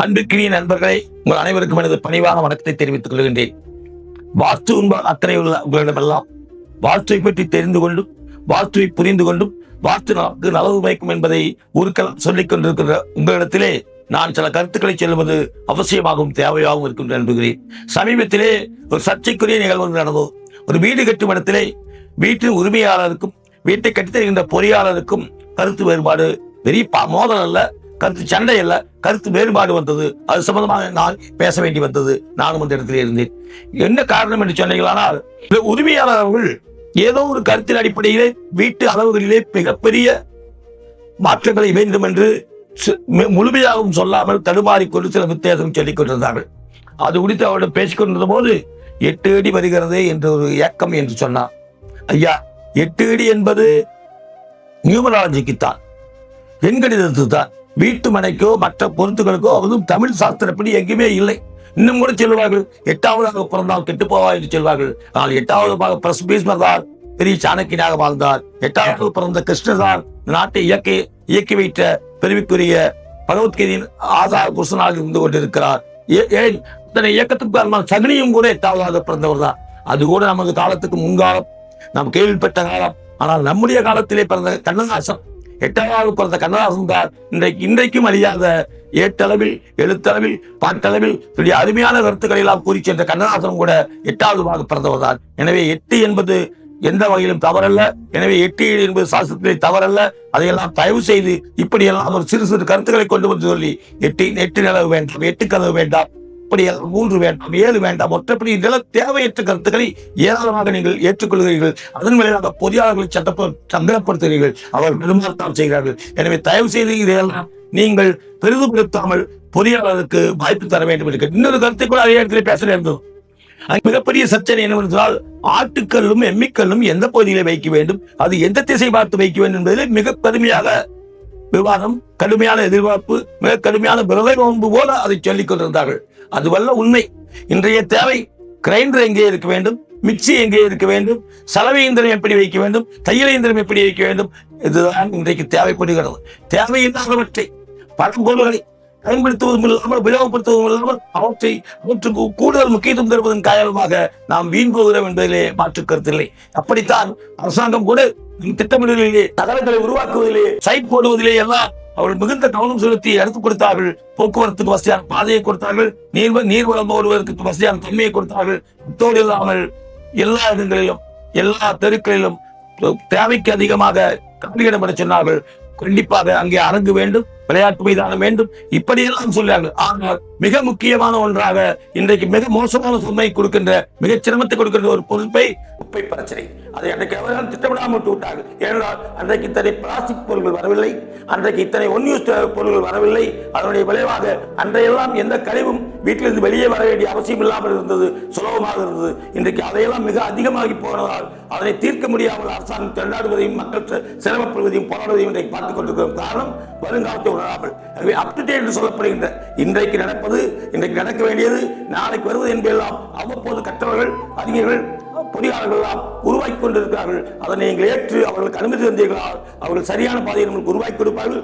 அன்பிற்கினிய நண்பர்களை உங்கள் அனைவருக்கும் எனது பணிவான வணக்கத்தை தெரிவித்துக் கொள்கின்றேன். வாஸ்து உண்பால் அக்கறை உள்ள உங்களிடமெல்லாம் வாஸ்துவை பற்றி தெரிந்து கொண்டும் வாஸ்துவை புரிந்து கொண்டும் வாஸ்து நமக்கு நலவு வைக்கும் என்பதை உருக்கள் சொல்லிக் கொண்டிருக்கிற உங்களிடத்திலே நான் சில கருத்துக்களை சொல்லுவது அவசியமாகவும் தேவையாகவும் இருக்கின்ற நம்புகிறேன் சமீபத்திலே ஒரு சர்ச்சைக்குரிய நிகழ்வு நடந்தது. ஒரு வீடு கட்டும் இடத்திலே வீட்டின் உரிமையாளருக்கும் வீட்டை கட்டித்தருகின்ற பொறியாளருக்கும் கருத்து வேறுபாடு பெரிய மோதல் அல்ல. கருத்து சண்டை அல்ல கருத்து வேறுபாடு வந்தது. அது சம்பந்தமாக நான் பேச வேண்டி வந்தது. நானும் அந்த இடத்துல இருந்தேன். என்ன காரணம் என்று சொன்னீங்களானால் இந்த உரிமையாளர் அவர்கள் ஏதோ ஒரு கருத்தின் அடிப்படையிலே வீட்டு அளவுகளிலே மிகப்பெரிய மாற்றங்களை வேண்டும் என்று மு- முழுமையாகவும் சொல்லாமல் தடுமாறிக்கொண்டு சில வித்தியாசம் சொல்லிக் கொண்டிருந்தார்கள். அது குறித்து அவரிடம் பேசிக்கொண்டிருந்த போது எட்டு அடி வருகிறதே என்ற ஒரு ஏக்கம் என்று சொன்னார் ஐயா எட்டு அடி என்பது நியூமராலஜிக்கு தான் எண்கணிதத்துக்கு தான் வீட்டு மனைக்கோ மற்ற பொருத்துகளுக்கோ அதுவும் தமிழ் சாஸ்திரப்படி எங்குமே இல்லை. இன்னும் கூட சொல்லுவார்கள் எட்டாவதாக பிறந்தால் கெட்டு போவா என்று சொல்வார்கள். ஆனால் எட்டாவது பிரஸ் பீஸ்மர் பெரிய சாணக்கியனாக வாழ்ந்தார். எட்டாவது பிறந்த கிருஷ்ணர்தான் நாட்டை இயக்கி இயக்கி வைத்த பெருமைக்குரிய பகவத்கீதையின் ஆதார புருஷனாக இருந்து கொண்டிருக்கிறார். ஏ- ஏன் இத்தனை இயக்கத்துக்கு காரணமாக சகுனியும் கூட எட்டாவதாக பிறந்தவர் தான் அது கூட நமது காலத்துக்கு முன்காலம் நாம் கேள்விப்பட்ட காலம். ஆனால் நம்முடைய காலத்திலே பிறந்த கண்ணதாசன் எட்டாவது பிறந்த கண்ணதாசன் தான் இன்றைக்கு இன்றைக்கும் அறியாத ஏட்டளவில் எழுத்தளவில் பாட்டளவில் இப்படி அருமையான கருத்துக்களை எல்லாம் கூறி சென்ற கண்ணதாசன் கூட எட்டாவது பாக பிறந்தவர் தான். எனவே எட்டு என்பது எந்த வகையிலும் தவறல்ல. எனவே எட்டு ஏழு என்பது சாஸ்திரத்திலே தவறல்ல. அதையெல்லாம் தயவு செய்து இப்படியெல்லாம் ஒரு சிறு சிறு கருத்துக்களை கொண்டு வந்து சொல்லி எட்டு எட்டு நிலவு வேண்டாம் எட்டு கதவு வேண்டாம். இப்படி மூன்று வேண்டாம் ஏழு வேண்டாம் ஒற்றைப்படி இதெல்லாம் தேவையற்ற கருத்துக்களை ஏராளமாக நீங்கள் ஏற்றுக்கொள்கிறீர்கள். அதன் விளைவாக பொறியாளர்களை சட்டப்ப சங்கடப்படுத்துகிறீர்கள் அவர் பெருமாற்றம் செய்கிறார்கள். எனவே தயவு செய்து இதையெல்லாம் நீங்கள் பெரிதுபடுத்தாமல் பொறியாளருக்கு வாய்ப்பு தர வேண்டும் என்று இன்னொரு கருத்தை கூட அதே இடத்துல பேச இருந்தது மிகப்பெரிய சர்ச்சனை என்னவென்றால் ஆட்டுக்கல்லும் எம்மிக்கல்லும் எந்த பகுதியில வைக்க வேண்டும்? அது எந்த திசை பார்த்து வைக்க வேண்டும் என்பதில் மிக கடுமையாக விவாதம் கடுமையான எதிர்பார்ப்பு மிக கடுமையான விரதை போல அதை சொல்லிக் கொண்டிருந்தார்கள். அதுவல்ல உண்மை. இன்றைய தேவை கிரைண்டர் எங்கே இருக்க வேண்டும்? மிக்சி எங்கே இருக்க வேண்டும்? சலவை இயந்திரம் எப்படி வைக்க வேண்டும்? தையல் இயந்திரம் எப்படி வைக்க வேண்டும்? இதுதான் இன்றைக்கு தேவைப்படுகிறது தேவையில்லாதவற்றை பழம்பொருள்களை பயன்படுத்துவதும் இல்லாமல் உபயோகப்படுத்துவதும் இல்லாமல் அவற்றை அவற்றுக்கு கூடுதல் முக்கியத்துவம் தருவதன் காரணமாக நாம் வீண் போகிறோம் என்பதிலே மாற்று கருத்தில்லை அப்படித்தான் அரசாங்கம் கூட நம் திட்டமிடலிலே நகரங்களை உருவாக்குவதிலே சைட் போடுவதிலே எல்லாம் அவர்கள் மிகுந்த கவனம் செலுத்தி எடுத்துக் கொடுத்தார்கள். போக்குவரத்துக்கு வசதியான பாதையை கொடுத்தார்கள். நீர் நீர் வளம் வருவதற்கு வசதியான தன்மையை கொடுத்தார்கள். அத்தோடு இல்லாமல் எல்லா இடங்களிலும் எல்லா தெருக்களிலும் தேவைக்கு அதிகமாக கல்வியிடப்பட சொன்னார்கள். கண்டிப்பாக அங்கே அரங்கு வேண்டும். விளையாட்டு மைதானம் வேண்டும். இப்படியெல்லாம் சொல்றார்கள் ஆனால் மிக முக்கியமான ஒன்றாக இன்றைக்கு மிக மோசமான சுமை கொடுக்கின்ற மிக சிரமத்தை கொடுக்கின்ற ஒரு பொறுப்பை குப்பை பிரச்சனை. அதை அன்றைக்கு அவர்கள் திட்டமிடாமல் விட்டு விட்டார்கள். ஏனென்றால் அன்றைக்கு இத்தனை பிளாஸ்டிக் பொருட்கள் வரவில்லை. அன்றைக்கு இத்தனை ஒன் யூஸ் பொருட்கள் வரவில்லை. அதனுடைய விளைவாக அன்றையெல்லாம் எந்த கழிவும் வீட்டிலிருந்து வெளியே வர வேண்டிய அவசியம் இல்லாமல் இருந்தது சுலபமாக இருந்தது. இன்றைக்கு அதையெல்லாம் மிக அதிகமாகி போனதால் அதனை தீர்க்க முடியாமல் அரசாங்கம் திண்டாடுவதையும் மக்கள் சிரமப்படுவதையும் போராடுவதையும் இன்றைக்கு பார்த்துக் கொண்டிருக்கிறோம். காரணம் வருங்காலத்தை உணராமல் எனவே அப் என்று சொல்லப்படுகின்ற இன்றைக்கு நடப்பது இன்றைக்கு நடக்க வேண்டியது நாளைக்கு வருவது என்பதெல்லாம் அவ்வப்போது கற்றவர்கள் அறிஞர்கள் பொறியாளர்கள் எல்லாம் உருவாக்கி கொண்டிருக்கிறார்கள். அதனை நீங்கள் ஏற்று அவர்களுக்கு அனுமதி தந்தீர்களால் அவர்கள் சரியான பாதையை நம்மளுக்கு உருவாக்கி கொடுப்பார்கள்.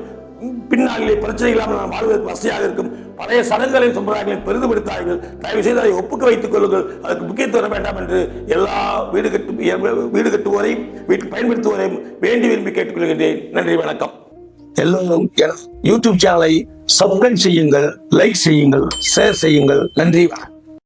பின்னாளிலே பிரச்சனை இல்லாமல் நாம் வாழ்வதற்கு வசதியாக இருக்கும். பழைய சடங்குகளையும் சம்பிரதாயங்களையும் பெரிதுபடுத்தார்கள் தயவு செய்து அதை ஒப்புக்க வைத்துக் கொள்ளுங்கள். அதற்கு முக்கியத்துவம் வேண்டாம் என்று எல்லா வீடு கட்டு வீடு கட்டுவோரையும் வீட்டு பயன்படுத்துவோரையும் வேண்டி விரும்பி கேட்டுக்கொள்கின்றேன். நன்றி வணக்கம். எல்லோரும் யூடியூப் சேனலை சப்ஸ்கிரைப் செய்யுங்கள் லைக் செய்யுங்கள் ஷேர் செய்யுங்கள். நன்றி வணக்கம்.